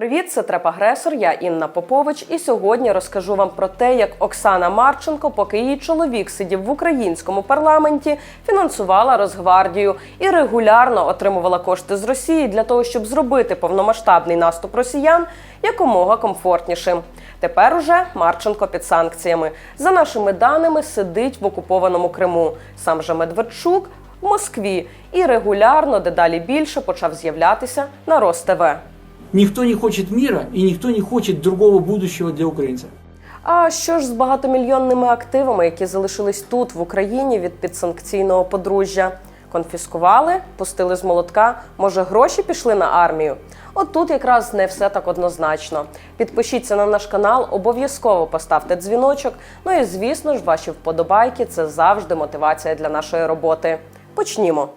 Привіт, це треп агресор. Я Інна Попович, і сьогодні розкажу вам про те, як Оксана Марченко, поки її чоловік сидів в українському парламенті, фінансувала Росгвардію і регулярно отримувала кошти з Росії для того, щоб зробити повномасштабний наступ росіян якомога комфортнішим. Тепер уже Марченко під санкціями. За нашими даними, сидить в окупованому Криму. Сам же Медведчук в Москві і регулярно дедалі більше почав з'являтися на РосТВ. Никто не хочет мира и никто не хочет другого будущего для украинцев. А що ж з багатомільйонними активами, які залишились тут, в Україні, від підсанкційного подружжя? Конфіскували, пустили з молотка. Може, гроші пішли на армію? От тут якраз не все так однозначно. Підпишіться на наш канал, обов'язково поставте дзвіночок. Ну і звісно ж, ваші вподобайки це завжди мотивація для нашої роботи. Почнімо.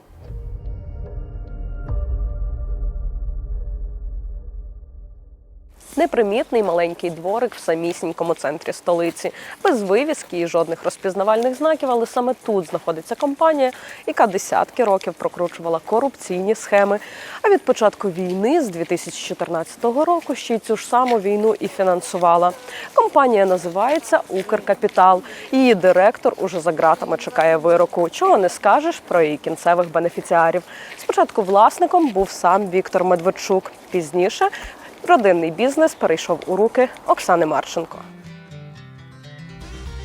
Непримітний маленький дворик в самісінькому центрі столиці, без вивіски і жодних розпізнавальних знаків, але саме тут знаходиться компанія, яка десятки років прокручувала корупційні схеми. А від початку війни з 2014 року ще й цю ж саму війну і фінансувала. Компанія називається Укркапітал. Її директор уже за ґратами чекає вироку. Чого не скажеш про її кінцевих бенефіціарів. Спочатку власником був сам Віктор Медведчук. Пізніше родинний бізнес перейшов у руки Оксани Марченко.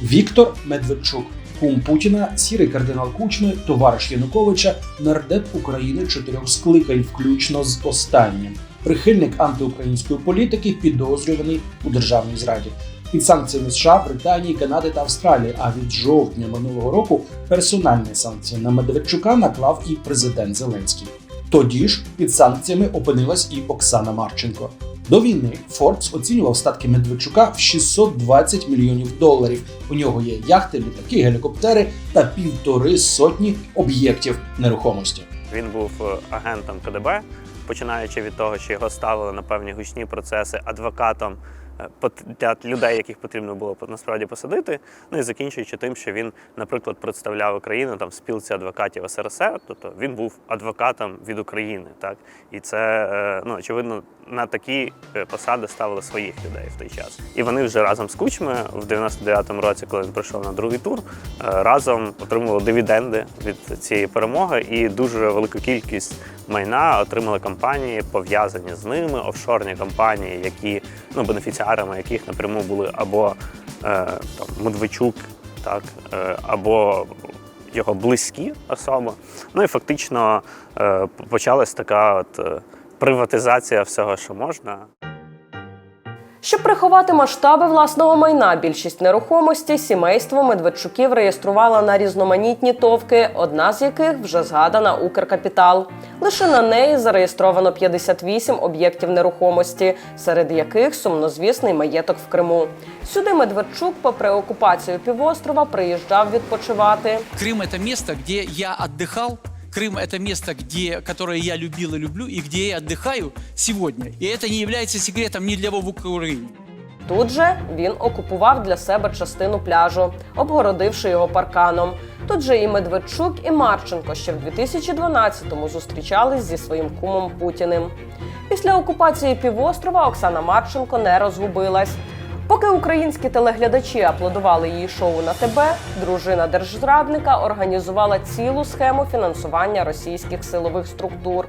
Віктор Медведчук, кум Путіна, сірий кардинал Кучми, товариш Януковича, нардеп України чотирьох скликань, включно з останнім, прихильник антиукраїнської політики, підозрюваний у державній зраді. Під санкціями США, Британії, Канади та Австралії. А від жовтня минулого року персональні санкції на Медведчука наклав і президент Зеленський. Тоді ж під санкціями опинилась і Оксана Марченко. До війни Forbes оцінював статки Медведчука в 620 мільйонів доларів. У нього є яхти, літаки, гелікоптери та півтори сотні об'єктів нерухомості. Він був е, агентом КДБ, починаючи від того, що його ставили на певні гучні процеси адвокатом для людей, яких потрібно було насправді посадити. Ну і закінчуючи тим, що він, наприклад, представляв Україну там в спілці адвокатів СРСР, тобто він був адвокатом від України, так і це е, ну очевидно на такі е, посади ставили своїх людей в той час. І вони вже разом з Кучми в 99-му році, коли він прийшов на другий тур, е, разом отримували дивіденди від цієї перемоги, і дуже велику кількість майна отримали компанії, пов'язані з ними, офшорні компанії, які ну бенефіціарами яких напряму були або е, там Медведчук, так е, або його близькі особи. Ну і фактично е, почалась така от е, приватизація всього, що можна. Щоб приховати масштаби власного майна, більшість нерухомості сімейство Медведчуків реєструвало на різноманітні товки, одна з яких вже згадана Укркапітал. Лише на неї зареєстровано 58 об'єктів нерухомості, серед яких сумнозвісний маєток в Криму. Сюди Медведчук, попри окупацію півострова, приїжджав відпочивати. Крым это место, где я отдыхал. Крым это место, где, которое я любил и люблю, и где я отдыхаю сегодня. И это не является секретом ни для в Украине. Тут же він окупував для себе частину пляжу, обгородивши його парканом. Тут же і Медведчук, і Марченко ще в 2012-му зустрічались зі своїм кумом Путіним. Після окупації півострова Оксана Марченко не розгубилась. Поки українські телеглядачі аплодували її шоу на ТБ, дружина держзрадника організувала цілу схему фінансування російських силових структур.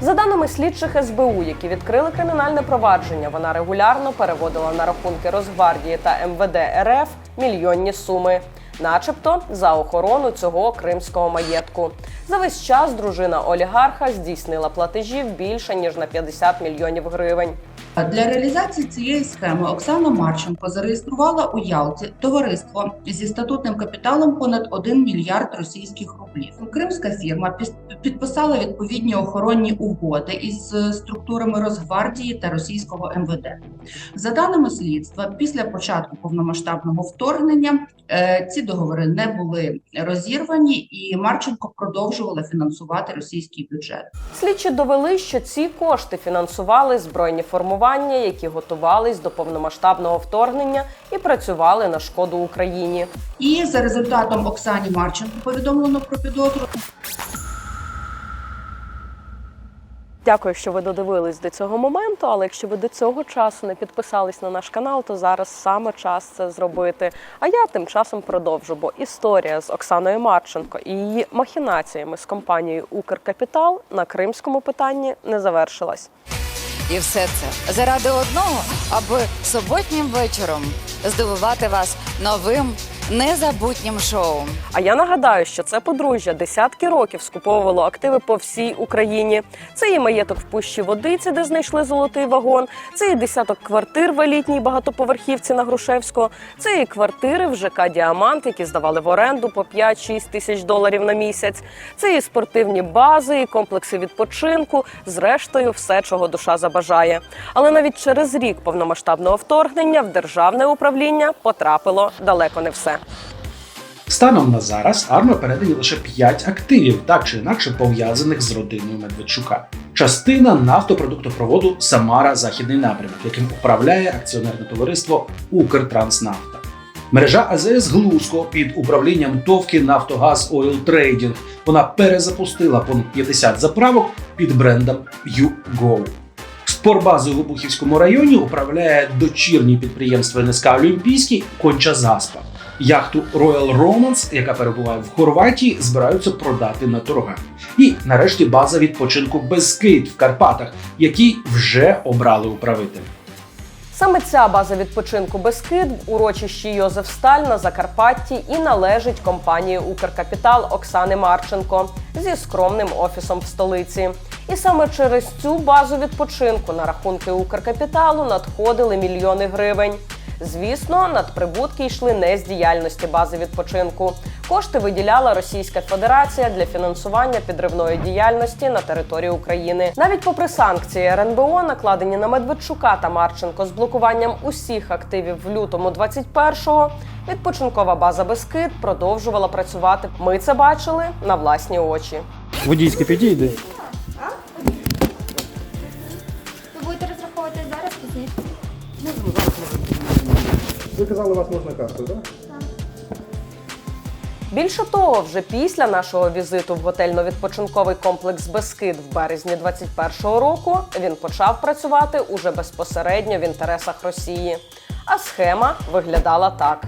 За даними слідчих СБУ, які відкрили кримінальне провадження, вона регулярно переводила на рахунки Росгвардії та МВД РФ мільйонні суми, начебто за охорону цього кримського маєтку. За весь час дружина олігарха здійснила платежів більше ніж на 50 мільйонів гривень. Для реалізації цієї схеми Оксана Марченко зареєструвала у Ялті товариство зі статутним капіталом понад 1 мільярд російських рублів. Кримська фірма підписала відповідні охоронні угоди із е, структурами Росгвардії та російського МВД. За даними слідства, після початку повномасштабного вторгнення е, ці договори не були розірвані, і Марченко продовжувала фінансувати російський бюджет. Слідчі довели, що ці кошти фінансували збройні формування, які готувались до повномасштабного вторгнення і працювали на шкоду Україні. І за результатом Оксані Марченко повідомлено про підозру. Дякую, що ви додивились до цього моменту. Але якщо ви до цього часу не підписались на наш канал, то зараз саме час це зробити. А я тим часом продовжу, бо історія з Оксаною Марченко і її махінаціями з компанією Укркапітал на кримському питанні не завершилась. І все це заради одного, аби суботнім вечором здивувати вас новим незабутнім шоу. А я нагадаю, що це подружжя десятки років скуповувало активи по всій Україні. Це і маєток в пущі водиці, де знайшли золотий вагон. Це і десяток квартир в елітній багатоповерхівці на Грушевського. Це і квартири в ЖК Діамант, які здавали в оренду по 5-6 тисяч доларів на місяць. Це і спортивні бази, і комплекси відпочинку. Зрештою, все, чого душа забажає. Але навіть через рік повномасштабного вторгнення в державне управління потрапило далеко не все. Станом на зараз Арма передані лише 5 активів, так чи інакше пов'язаних з родиною Медведчука. Частина нафтопродуктопроводу Самара Західний напрямок, яким управляє акціонерне товариство Укртранснафта. Мережа АЗС Глузко під управлінням ТОВКи Нафтогаз Ойл Трейдінг. Вона перезапустила понад 50 заправок під брендом YouGo. Спорбазою в Обухівському районі управляє дочірнє підприємство НСК Олімпійський Конча Заспа. Яхту Royal Romance, яка перебуває в Хорватії, збираються продати на торгах. І нарешті база відпочинку Бескид в Карпатах, який вже обрали управитель. Саме ця база відпочинку Бескид в урочищі Йозеф Сталь на Закарпатті і належить компанії Укркапітал Оксани Марченко зі скромним офісом в столиці. І саме через цю базу відпочинку на рахунки Укркапіталу надходили мільйони гривень. Звісно, надприбутки йшли не з діяльності бази відпочинку. Кошти виділяла Російська Федерація для фінансування підривної діяльності на території України. Навіть попри санкції РНБО, накладені на Медведчука та Марченко з блокуванням усіх активів в лютому 21-го, відпочинкова база Бескид продовжувала працювати. Ми це бачили на власні очі. Водійське підійде. Ви казали, у вас можна карту, так? Більше того, вже після нашого візиту в готельно-відпочинковий комплекс Бескид в березні 21-го року він почав працювати уже безпосередньо в інтересах Росії. А схема виглядала так.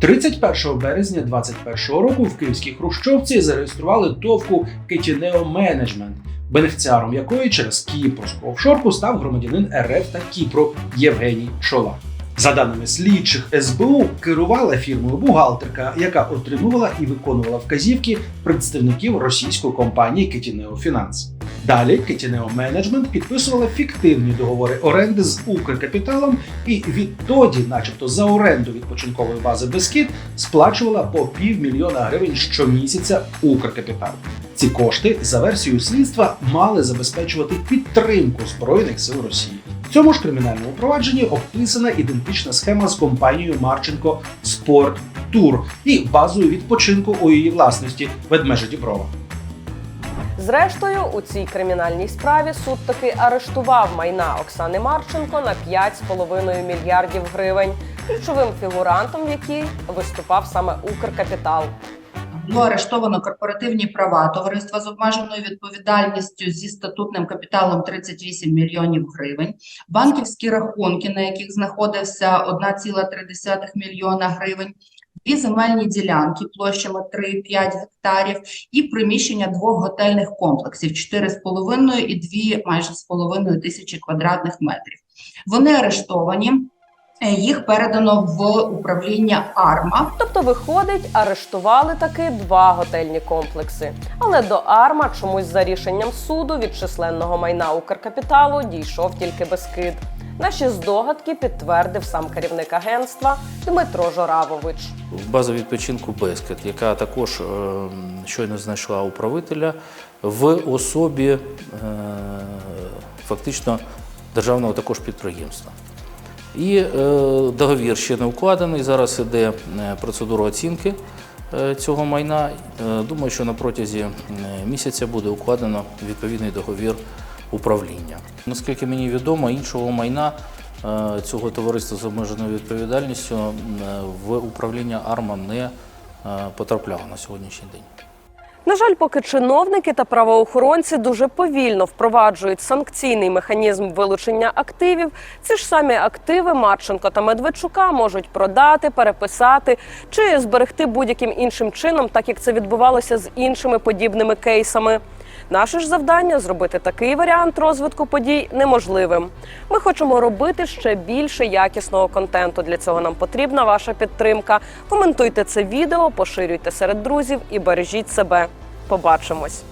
31 березня 2021 року в Київській Хрущовці зареєстрували товку Кетінео Менеджмент, бенефіціаром якої через кіпрську офшорку став громадянин РФ та Кіпру Євгеній Чола. За даними слідчих СБУ, керувала фірмою бухгалтерка, яка отримувала і виконувала вказівки представників російської компанії Кетінео Фінанс. Далі Кетінео Менеджмент підписувала фіктивні договори оренди з Укркапіталом і відтоді, начебто, за оренду відпочинкової бази Бескид, сплачувала по півмільйона гривень щомісяця Укркапітал. Ці кошти, за версією слідства, мали забезпечувати підтримку збройних сил Росії. Цьому ж кримінальному провадженні описана ідентична схема з компанією Марченко Спорт Тур і базою відпочинку у її власності Ведмежа Діброва. Зрештою, у цій кримінальній справі суд таки арештував майна Оксани Марченко на 5,5 мільярдів гривень, ключовим фігурантом в якій виступав саме Укркапітал. Було арештовано корпоративні права товариства з обмеженою відповідальністю зі статутним капіталом 38 мільйонів гривень, банківські рахунки, на яких знаходився 1,3 мільйона гривень, дві земельні ділянки площами 3-5 гектарів і приміщення двох готельних комплексів 4,5 і 2 майже з половиною тисячі квадратних метрів. Вони арештовані. Е, Їх передано в управління АРМА. Тобто, виходить, арештували таки два готельні комплекси. Але до Арма чомусь за рішенням суду від численного майна Укркапіталу дійшов тільки Бескид. Наші здогадки підтвердив сам керівник агентства Дмитро Жоравович. База відпочинку Бескет, яка також е, щойно знайшла управителя в особі е, фактично державного також підприємства. І е, договір ще не укладений. Зараз іде е, процедура оцінки е, цього майна. Думаю, що на протязі місяця буде укладено відповідний договір управління. Наскільки мені відомо, іншого майна цього товариства з обмеженою відповідальністю в управління АРМА не потрапляло на сьогоднішній день. На жаль, поки чиновники та правоохоронці дуже повільно впроваджують санкційний механізм вилучення активів, ці ж самі активи Марченко та Медведчука можуть продати, переписати чи зберегти будь-яким іншим чином, так як це відбувалося з іншими подібними кейсами. Наше ж завдання зробити такий варіант розвитку подій неможливим. Ми хочемо робити ще більше якісного контенту. Для цього нам потрібна ваша підтримка. Коментуйте це відео, поширюйте серед друзів і бережіть себе. Побачимось.